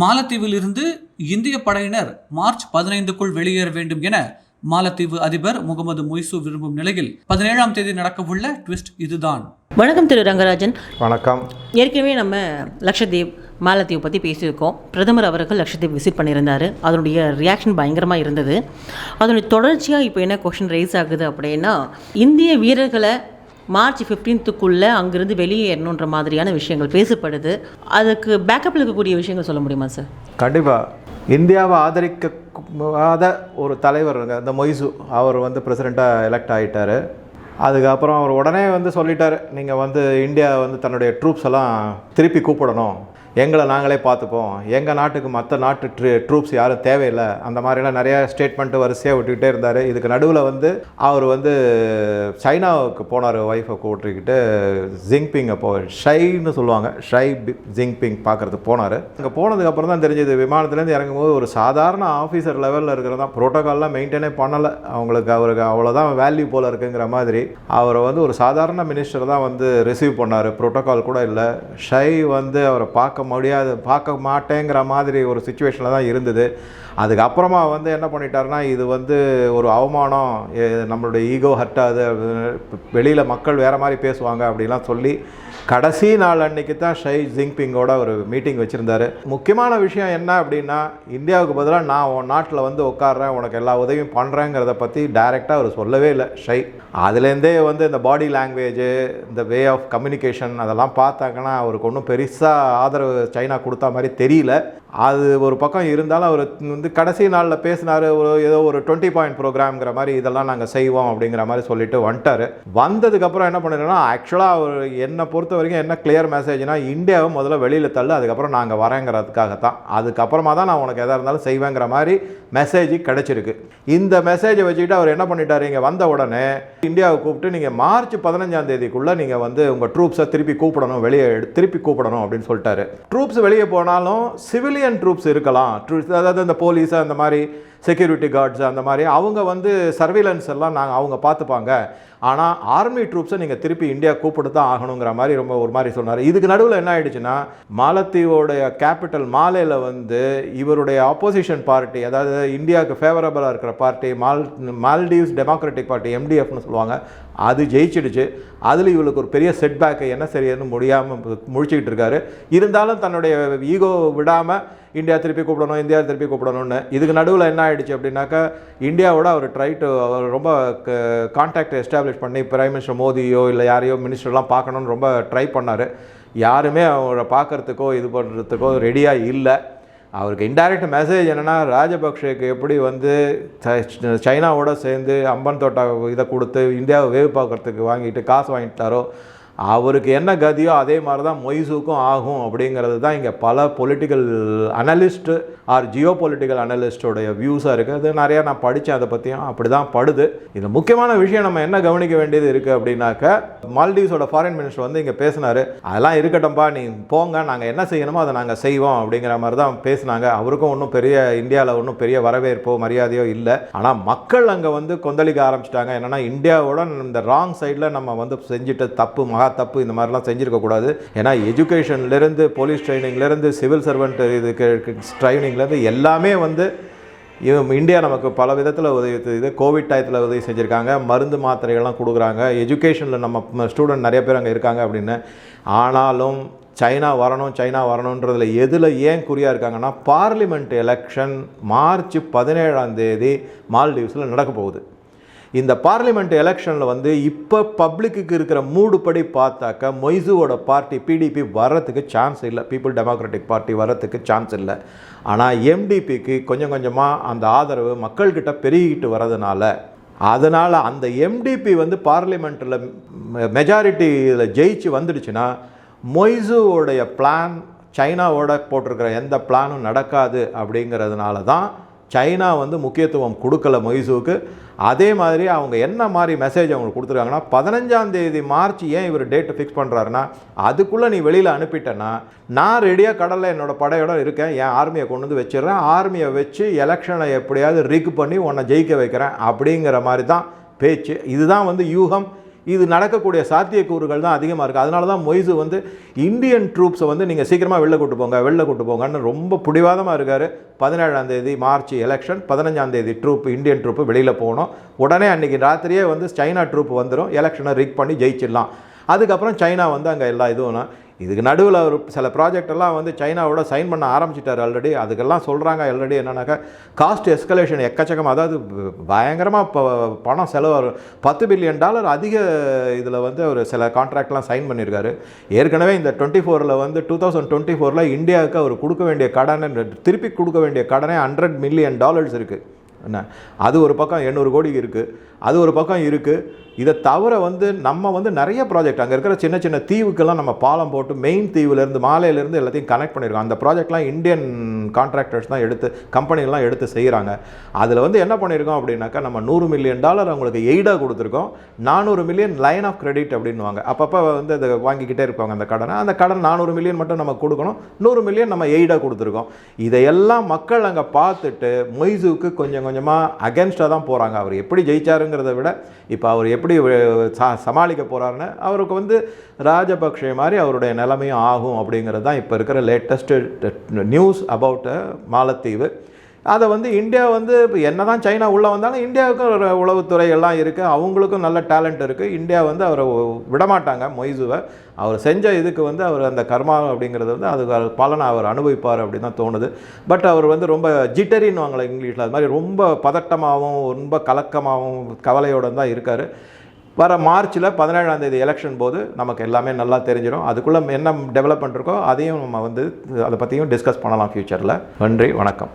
மாலத்தீவில் இருந்து இந்திய படையினர் மார்ச் பதினைந்துக்குள் வெளியேற வேண்டும் என மாலத்தீவு அதிபர் முகமது மொய்சு விரும்பும் நிலையில் பதினேழாம் தேதி நடக்கவுள்ள ட்விஸ்ட் இதுதான். வணக்கம் திரு ரங்கராஜன். வணக்கம். ஏற்கனவே நம்ம லக்ஷதீப் மாலத்தீவு பற்றி பேசியிருக்கோம். பிரதமர் அவர்கள் லக்ஷதீப் விசிட் பண்ணியிருந்தார். அதனுடைய ரியாக்ஷன் பயங்கரமாக இருந்தது. அதனுடைய தொடர்ச்சியாக இப்போ என்ன கொஷின் ரைஸ் ஆகுது அப்படின்னா இந்திய வீரர்களை மார்ச் ஃபிஃப்டீன்த்துக்குள்ளே அங்கேருந்து வெளியேறணுன்ற மாதிரியான விஷயங்கள் பேசப்படுது. அதுக்கு பேக்கப்பில் இருக்கக்கூடிய விஷயங்கள் சொல்ல முடியுமா சார் கண்டிப்பாக இந்தியாவை ஆதரிக்காத ஒரு தலைவர் அந்த மொய்சு. அவர் வந்து பிரசிடெண்ட்டாக எலெக்ட் ஆகிட்டார் அதுக்கப்புறம் அவர் உடனே வந்து சொல்லிட்டார் நீங்கள் வந்து இந்தியா வந்து தன்னுடைய ட்ரூப்ஸ் எல்லாம் திருப்பி கூப்பிடணும். எங்களை நாங்களே பார்த்துப்போம். எங்கள் நாட்டுக்கு மற்ற நாட்டு ட்ரூ ட்ரூப்ஸ் யாரும் தேவையில்லை. அந்த மாதிரிலாம் நிறைய ஸ்டேட்மெண்ட்டு வரிசையாக விட்டுக்கிட்டே இருந்தார். இதுக்கு நடுவில் வந்து அவர் வந்து சைனாவுக்கு போனார் ஒய்ஃபை கூட்டிக்கிட்டு. ஜிங்பிங்கை போ ஷைன்னு சொல்லுவாங்க. ஷை ஜிங்பிங் பார்க்குறதுக்கு போனார். அங்கே போனதுக்கப்புறம் தான் தெரிஞ்சது விமானத்துலேருந்து இறங்கும்போது ஒரு சாதாரண ஆஃபீஸர் லெவலில் இருக்கிறதான் ப்ரோட்டோகால்லாம் மெயின்டைனே பண்ணலை. அவங்களுக்கு அவருக்கு அவ்வளோதான் வேல்யூ போல் இருக்குங்கிற மாதிரி. அவரை வந்து ஒரு சாதாரண மினிஸ்டர் தான் வந்து ரிசீவ் பண்ணார். ப்ரோட்டோகால் கூட இல்லை. ஷை வந்து அவரை பார்க்க முடியாது பார்க்க மாட்டேங்கிற மாதிரி ஒரு சுச்சுவேஷனில் தான் இருந்தது. அதுக்கப்புறமா வந்து என்ன பண்ணிட்டாருன்னா இது வந்து ஒரு அவமானம் நம்மளுடைய ஈகோ ஹர்ட்டாது வெளியில் மக்கள் வேறு மாதிரி பேசுவாங்க அப்படிலாம் சொல்லி கடைசி நாள் அன்னைக்கு தான் ஷை ஜிங்பிங்கோட ஒரு மீட்டிங் வச்சுருந்தாரு. முக்கியமான விஷயம் என்ன அப்படின்னா இந்தியாவுக்கு பதிலாக நான் உன் நாட்டில் வந்து உட்காடுறேன் உனக்கு எல்லா உதவியும் பண்ணுறேங்கிறத பற்றி டைரெக்டாக அவர் சொல்லவே இல்லை ஷை அதுலேருந்தே வந்து இந்த பாடி லாங்குவேஜு இந்த வே ஆஃப் கம்யூனிகேஷன் அதெல்லாம் பார்த்தாங்கன்னா அவருக்கு ஒன்றும் பெருசாக ஆதரவு சைனா கொடுத்தா மாதிரி தெரியல. அது ஒரு பக்கம் இருந்தாலும் அவர் வந்து கடைசி நாளில் பேசினார் ஒரு ஏதோ ஒரு டுவெண்ட்டி பாயிண்ட் ப்ரோக்ராம்ங்கிற மாதிரி இதெல்லாம் நாங்கள் செய்வோம் அப்படிங்கிற மாதிரி சொல்லிட்டு வந்துட்டார். வந்ததுக்கப்புறம் என்ன பண்ணிடுறோன்னா ஆக்சுவலாக அவர் என்னை பொறுத்த வரைக்கும் என்ன கிளியர் மெசேஜ்னா இந்தியாவை முதல்ல வெளியில் தள்ளு அதுக்கப்புறம் நாங்கள் வரேங்கிறதுக்காக தான் அதுக்கப்புறமா தான் நான் உனக்கு எதாக இருந்தாலும் செய்வேங்கிற மாதிரி மெசேஜ் கிடச்சிருக்கு. இந்த மெசேஜை வச்சுக்கிட்டு அவர் என்ன பண்ணிட்டாரு? இங்கே வந்த உடனே இந்தியாவை கூப்பிட்டு நீங்கள் மார்ச் பதினஞ்சாம் தேதிக்குள்ளே நீங்கள் வந்து உங்கள் ட்ரூப்ஸை திருப்பி கூப்பிடணும் வெளியே திருப்பி கூப்பிடணும் அப்படின்னு சொல்லிட்டாரு. ட்ரூப்ஸ் வெளியே போனாலும் சிவிலியன் ட்ரூப்ஸ் இருக்கலாம். ட்ரூப்ஸ் அதாவது இந்த போலீஸ் அந்த மாதிரி செக்யூரிட்டி கார்ட்ஸ் அந்த மாதிரி அவங்க வந்து சர்வேலன்ஸ் எல்லாம் நாங்கள் அவங்க பார்த்துப்பாங்க. ஆனால் ஆர்மி ட்ரூப்ஸை நீங்கள் திருப்பி இந்தியா கூப்பிட்டு தான் ஆகணுங்கிற மாதிரி ரொம்ப ஒரு மாதிரி சொன்னார். இதுக்கு நடுவில் என்ன ஆயிடுச்சுன்னா மாலத்தீவோடைய கேபிட்டல் மாலையில் வந்து இவருடைய ஆப்போசிஷன் பார்ட்டி அதாவது இந்தியாவுக்கு ஃபேவரபுளாக இருக்கிற பார்ட்டி மால் மால்டீவ்ஸ் டெமோக்ராட்டிக் பார்ட்டி எம்டிஎஃப்னு சொல்லுவாங்க. அது ஜெயிச்சிடுச்சு. அதில் இவளுக்கு ஒரு பெரிய செட்பேக்கை என்ன சரின்னு முடியாமல் முழிச்சுக்கிட்டு இருக்காரு. இருந்தாலும் தன்னுடைய ஈகோ விடாமல் இந்தியா திருப்பி கூப்பிடணும் இந்தியா திருப்பி கூப்பிடணும்னு. இதுக்கு நடுவில் என்ன ஆகிடுச்சு அப்படின்னாக்கா இந்தியாவோட அவர் ட்ரை டு அவர் ரொம்ப கான்டாக்ட் எஸ்டாப்ளிஷ் பண்ணி பிரைம் மினிஸ்டர் மோடியோ இல்லை யாரையோ மினிஸ்டர்லாம் பார்க்கணுன்னு ரொம்ப ட்ரை பண்ணார். யாருமே அவரை பார்க்கறதுக்கோ இது பண்ணுறதுக்கோ ரெடியாக இல்லை. அவருக்கு இன்டைரக்ட் மெசேஜ் என்னென்னா ராஜபக்ஷேக்கு எப்படி வந்து ச- சைனாவோட சேர்ந்து அம்பன் தோட்டா இதை கொடுத்து இந்தியாவை வேவு பார்க்கறதுக்கு வாங்கிட்டு காசு வாங்கிட்டாரோ அவருக்கு என்ன கதியோ அதே மாதிரி தான் மொய்சுக்கும் ஆகும் அப்படிங்கிறது தான் இங்கே பல political analyst or geopolitical அனலிஸ்டோடைய வியூஸாக இருக்குது அது நிறையா நான் படித்தேன் அதை பற்றியும் அப்படி தான் படுது. இந்த முக்கியமான விஷயம் நம்ம என்ன கவனிக்க வேண்டியது இருக்குது அப்படின்னாக்க மால்டீவ்ஸோட ஃபாரின் மினிஸ்டர் வந்து இங்கே பேசினார் அதெல்லாம் இருக்கட்டும்பா நீ போங்க நாங்கள் என்ன செய்யணுமோ அதை நாங்கள் செய்வோம் அப்படிங்கிற மாதிரி தான் பேசினாங்க. அவருக்கும் ஒன்றும் பெரிய இந்தியாவில் ஒன்றும் பெரிய வரவேற்போ மரியாதையோ இல்லை. ஆனால் மக்கள் அங்கே வந்து கொந்தளிக்க ஆரம்பிச்சிட்டாங்க. என்னென்னா இந்தியாவோட இந்த ராங் சைடில் நம்ம வந்து செஞ்சுட்டு தப்பு மகா தப்பு இந்த மாதிரிலாம் செஞ்சுருக்கக்கூடாது ஏன்னா எஜுகேஷன்லேருந்து போலீஸ் ட்ரைனிங்லேருந்து சிவில் சர்வெண்ட் இதுக்கு ட்ரைனிங்லேருந்து எல்லாமே வந்து இந்தியா நமக்கு பல விதத்தில் உதவி இது கோவிட் டயத்தில் உதவி செஞ்சுருக்காங்க. மருந்து மாத்திரைகள்லாம் கொடுக்குறாங்க. எஜுகேஷனில் நம்ம ஸ்டூடெண்ட் நிறைய பேர் அங்கே இருக்காங்க அப்படின்னு. ஆனாலும் சைனா வரணும் சைனா வரணுன்றதில் எதில் ஏன் குறியாக இருக்காங்கன்னா பார்லிமெண்ட் எலெக்ஷன் மார்ச் பதினேழாம் தேதி மால்டீவ்ஸில் நடக்க போகுது. இந்த பார்லிமெண்ட் எலெக்ஷனில் வந்து இப்போ பப்ளிக்கு இருக்கிற மூடுபடி பார்த்தாக்க மொய்சுவோட பார்ட்டி பிடிபி வர்றதுக்கு சான்ஸ் இல்லை. பீப்புள் டெமோக்ராட்டிக் பார்ட்டி வர்றதுக்கு சான்ஸ் இல்லை. ஆனால் எம்டிபிக்கு கொஞ்சம் கொஞ்சமாக அந்த ஆதரவு மக்கள்கிட்ட பெருகிட்டு வரதுனால அதனால் அந்த எம்டிபி வந்து பார்லிமெண்ட்டில் மெஜாரிட்டியில் ஜெயிச்சு வந்துடுச்சுன்னா மொய்சுவோடைய பிளான் சைனாவோட போட்டிருக்கிற எந்த பிளானும் நடக்காது அப்படிங்கிறதுனால தான் சைனா வந்து முக்கியத்துவம் கொடுக்கல மைசூருக்கு. அதே மாதிரி அவங்க என்ன மாதிரி மெசேஜ் அவங்களுக்கு கொடுத்துருக்காங்கன்னா பதினஞ்சாம் தேதி மார்ச் ஏன் இவர் டேட்டு ஃபிக்ஸ் பண்ணுறாருன்னா அதுக்குள்ளே நீ வெளியில் அனுப்பிட்டேன்னா நான் ரெடியாக கடலில் என்னோட படையோட இருக்கேன் என் ஆர்மியை கொண்டு வந்து வச்சிடுறேன் ஆர்மியை வச்சு எலெக்ஷனை எப்படியாவது ரிக் பண்ணி உன்னை ஜெயிக்க வைக்கிறேன் அப்படிங்கிற மாதிரி தான் பேச்சு. இதுதான் வந்து யூகம் இது நடக்கக்கூடிய சாத்தியக்கூறுகள் தான் அதிகமாக இருக்குது அதனால தான் மொய்ஸு வந்து இந்தியன் ட்ரூப்ஸை வந்து நீங்கள் சீக்கிரமாக வெளில கூட்டு போங்க வெளில கூட்டு போங்கன்னு ரொம்ப பிடிவாதமாக இருக்கார். பதினேழாம் தேதி மார்ச் எலெக்ஷன் பதினஞ்சாம் தேதி ட்ரூப் இந்தியன் ட்ரூப்பு வெளியில் போகணும். உடனே அன்றைக்கி ராத்திரியே வந்து சைனா ட்ரூப் வந்துடும் எலெக்ஷனை ரிக் பண்ணி ஜெயிச்சிடலாம். அதுக்கப்புறம் சைனா வந்து அங்கே எல்லா இதுவும் இதுக்கு நடுவில் ஒரு சில ப்ராஜெக்டெல்லாம் வந்து சைனாவோட சைன் பண்ண ஆரம்பிச்சிட்டார் ஆல்ரெடி அதுக்கெல்லாம் சொல்கிறாங்க ஆல்ரெடி என்னன்னாக்கா காஸ்ட் எஸ்கலேஷன் எக்கச்சக்கம் அதாவது பயங்கரமாக இப்போ பணம் செலவு பத்து பில்லியன் டாலர் அதிக இதில் வந்து ஒரு சில கான்ட்ராக்ட்லாம் சைன் பண்ணியிருக்காரு ஏற்கனவே இந்த டுவெண்ட்டி ஃபோரில் வந்து டூ தௌசண்ட் டுவெண்ட்டி ஃபோரில் இந்தியாவுக்கு அவர் கொடுக்க வேண்டிய கடனை திருப்பி கொடுக்க வேண்டிய கடனே ஹண்ட்ரட் மில்லியன் டாலர்ஸ் இருக்குது என்ன? அது ஒரு பக்கம் எண்ணூறு கோடி இருக்குது அது ஒரு பக்கம் இருக்குது இதை தவிர வந்து நம்ம வந்து நிறைய ப்ராஜெக்ட் அங்கே இருக்கிற சின்ன சின்ன தீவுக்கெல்லாம் நம்ம பாலம் போட்டு மெயின் தீவுலேருந்து மாலையிலேருந்து எல்லாத்தையும் கனெக்ட் பண்ணியிருக்கோம். அந்த ப்ராஜெக்ட்லாம் இந்தியன் கான்ட்ராக்டர்ஸ் தான் எடுத்து கம்பெனிலாம் எடுத்து செய்கிறாங்க அதில் வந்து என்ன பண்ணியிருக்கோம் அப்படின்னாக்கா நம்ம நூறு மில்லியன் டாலர் அவங்களுக்கு எய்டாக கொடுத்துருக்கோம். நானூறு மில்லியன் லைன் ஆஃப் கிரெடிட் அப்படின்வாங்க அப்பப்போ வந்து அதை வாங்கிக்கிட்டே இருப்பாங்க அந்த கடனை. அந்த கடன் நானூறு மில்லியன் மட்டும் நம்ம கொடுக்கணும். நூறு மில்லியன் நம்ம எய்டாக கொடுத்துருக்கோம். இதையெல்லாம் மக்கள் அங்கே பார்த்துட்டு மொய்சுவுக்கு கொஞ்சம் கொஞ்சமாக அகென்ஸ்டாக தான் போகிறாங்க அவர் எப்படி ஜெயிச்சாருங்கிறத விட இப்போ அவர் எப்படி சமாளிக்க போகிறாருன்னு அவருக்கு வந்து ராஜபக்ஷே மாதிரி அவருடைய நிலைமையும் ஆகும் அப்படிங்கிறது தான் இப்போ இருக்கிற லேட்டஸ்ட்டு நியூஸ் அபவுட் மாலத்தீவு. அதை வந்து இந்தியா வந்து இப்போ என்ன தான் சைனா உள்ளே வந்தாலும் இந்தியாவுக்கும் ஒரு உளவுத்துறை எல்லாம் இருக்குது அவங்களுக்கும் நல்ல டேலண்ட் இருக்குது இந்தியா வந்து அவரை விடமாட்டாங்க மொய்சுவை. அவர் செஞ்ச இதுக்கு வந்து அவர் அந்த கர்மா அப்படிங்கிறது வந்து அது பலனை அவர் அனுபவிப்பார் அப்படின்னு தான் தோணுது. பட் அவர் வந்து ரொம்ப ஜிட்டரின்னு வாங்கலை இங்கிலீஷில். அது மாதிரி ரொம்ப பதட்டமாகவும் ரொம்ப கலக்கமாகவும் கவலையோடு தான் இருக்கார். வர மார்ச்சில் பதினேழாம் தேதி எலெக்ஷன் போது நமக்கு எல்லாமே நல்லா தெரிஞ்சிடும். அதுக்குள்ளே என்ன டெவலப்மெண்ட் இருக்கோ அதையும் நம்ம வந்து அதை பற்றியும் டிஸ்கஸ் பண்ணலாம் ஃப்யூச்சரில் நன்றி வணக்கம்.